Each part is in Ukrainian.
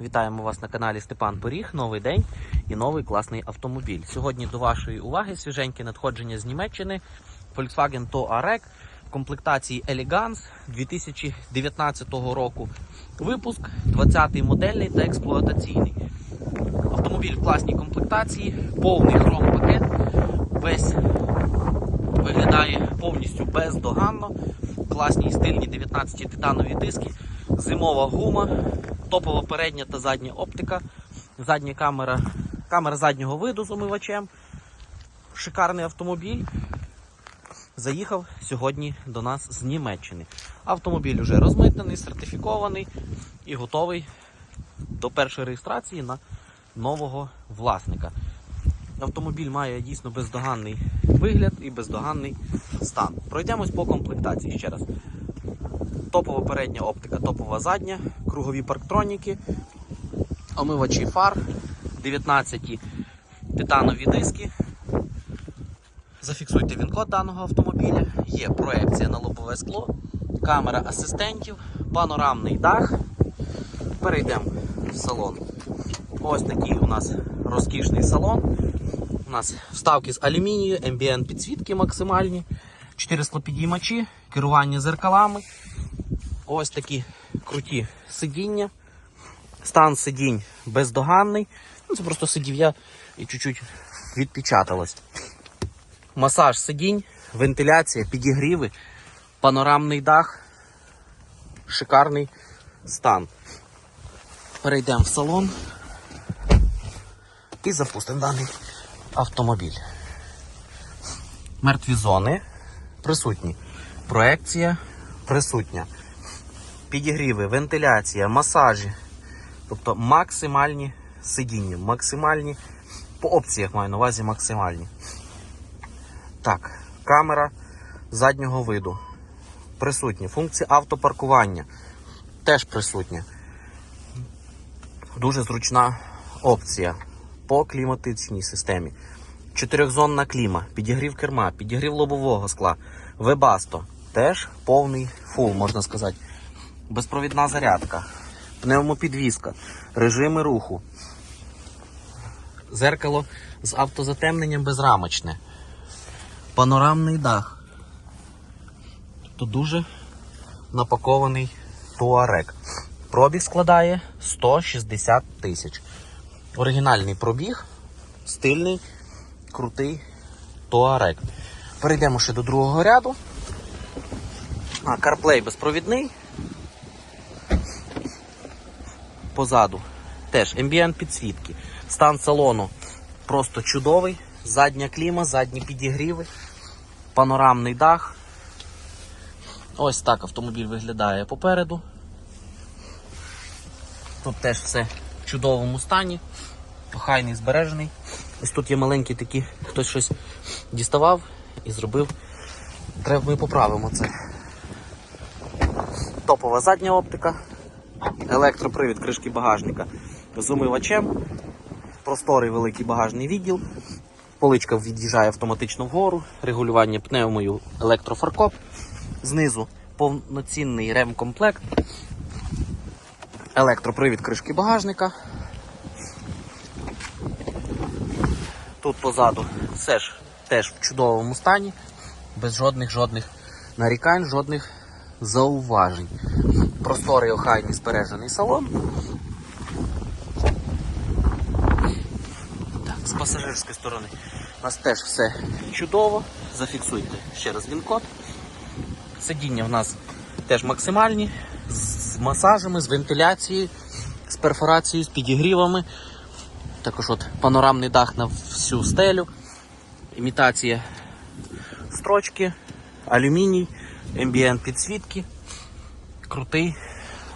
Вітаємо вас на каналі Степан Поріг. Новий день і новий класний автомобіль. Сьогодні до вашої уваги свіженьке надходження з Німеччини Volkswagen Touareg комплектації Elegance 2019 року. Випуск 20-й модельний та експлуатаційний. Автомобіль в класній комплектації, повний хром-пакет, весь виглядає повністю бездоганно. Класні стильні 19 титанові диски, зимова гума, топова передня та задня оптика, задня камера, камера заднього виду з омивачем. Шикарний автомобіль. Заїхав сьогодні до нас з Німеччини. Автомобіль вже розмитнений, сертифікований і готовий до першої реєстрації на нового власника. Автомобіль має дійсно бездоганний вигляд і бездоганний стан. Пройдемось по комплектації ще раз. Топова передня оптика, топова задня, кругові парктроніки, омивачі фар, 19 титанові диски. Зафіксуйте він-код даного автомобіля. Є проекція на лобове скло, камера асистентів, панорамний дах. Перейдемо в салон. Ось такий у нас розкішний салон. У нас вставки з алюмінію, MBN підсвітки максимальні, 4 склопідіймачі, керування зеркалами. Ось такі круті сидіння. Стан сидінь бездоганний. Ну, це просто сидів'я і чуть-чуть відпечаталось. Масаж сидінь, вентиляція, підігріви, панорамний дах, шикарний стан. Перейдемо в салон і запустимо даний автомобіль. Мертві зони присутні. Проекція присутня. Підігріви, вентиляція, масажі. Тобто максимальні сидіння, максимальні, по опціях маю на увазі максимальні. Так, камера заднього виду. Присутня. Функція автопаркування теж присутня. Дуже зручна опція по кліматичній системі. Чотирьохзонна кліма, підігрів керма, підігрів лобового скла, вебасто. Теж повний фул, можна сказати. Безпровідна зарядка, пневмопідвізка, режими руху, зеркало з автозатемненням безрамочне, панорамний дах. Тобто дуже напакований туарек. Пробіг складає 160 тисяч. Оригінальний пробіг, стильний, крутий туарек. Перейдемо ще до другого ряду. А, CarPlay безпровідний. Позаду теж ambient підсвітки. Стан салону просто чудовий. Задня кліма, задні підігріви, панорамний дах. Ось так автомобіль виглядає попереду. Тут теж все в чудовому стані, охайний, збережений. Ось тут є маленькі такі, хтось щось діставав і зробив. Треба ми поправимо це. Топова задня оптика, електропривід кришки багажника з умивачем, просторий великий багажний відділ, поличка від'їжджає автоматично вгору, регулювання пневмою електрофаркоп, знизу повноцінний ремкомплект, електропривід кришки багажника. Тут позаду все ж теж в чудовому стані, без жодних жодних нарікань, жодних зауважень. Просторий охайний збережений салон. Так, з пасажирської сторони у нас теж все чудово. Зафіксуйте ще раз він-код. Сидіння в нас теж максимальні, з масажами, з вентиляцією, з перфорацією, з підігрівами. Також от панорамний дах на всю стелю, імітація строчки, алюміній, ембієнт підсвітки, крутий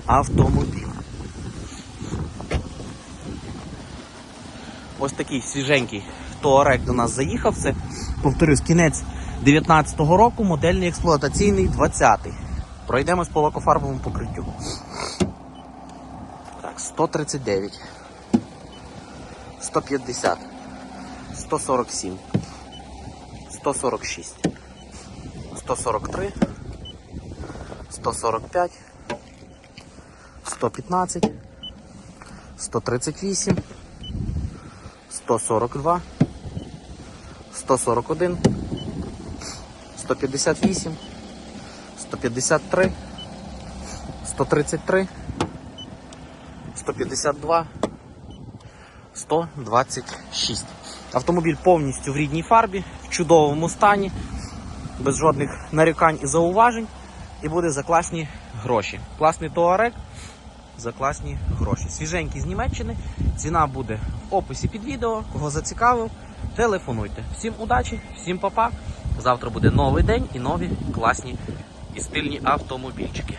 автомобіль. Ось такий свіженький Touareg до нас заїхав. Це, повторюсь, кінець 19-го року, модельний експлуатаційний 20-й. Пройдемось по лакофарбовому покриттю. Так, 139. 150, 147, 146, 143, 145, 115, 138, 142, 141, 158, 153, 133, 152, 126. Автомобіль повністю в рідній фарбі, в чудовому стані, без жодних нарікань і зауважень. І буде за класні гроші. Класний Туарек за класні гроші. Свіженький з Німеччини. Ціна буде в описі під відео. Кого зацікавив, телефонуйте. Всім удачі, всім папа. Завтра буде новий день і нові класні і стильні автомобільчики.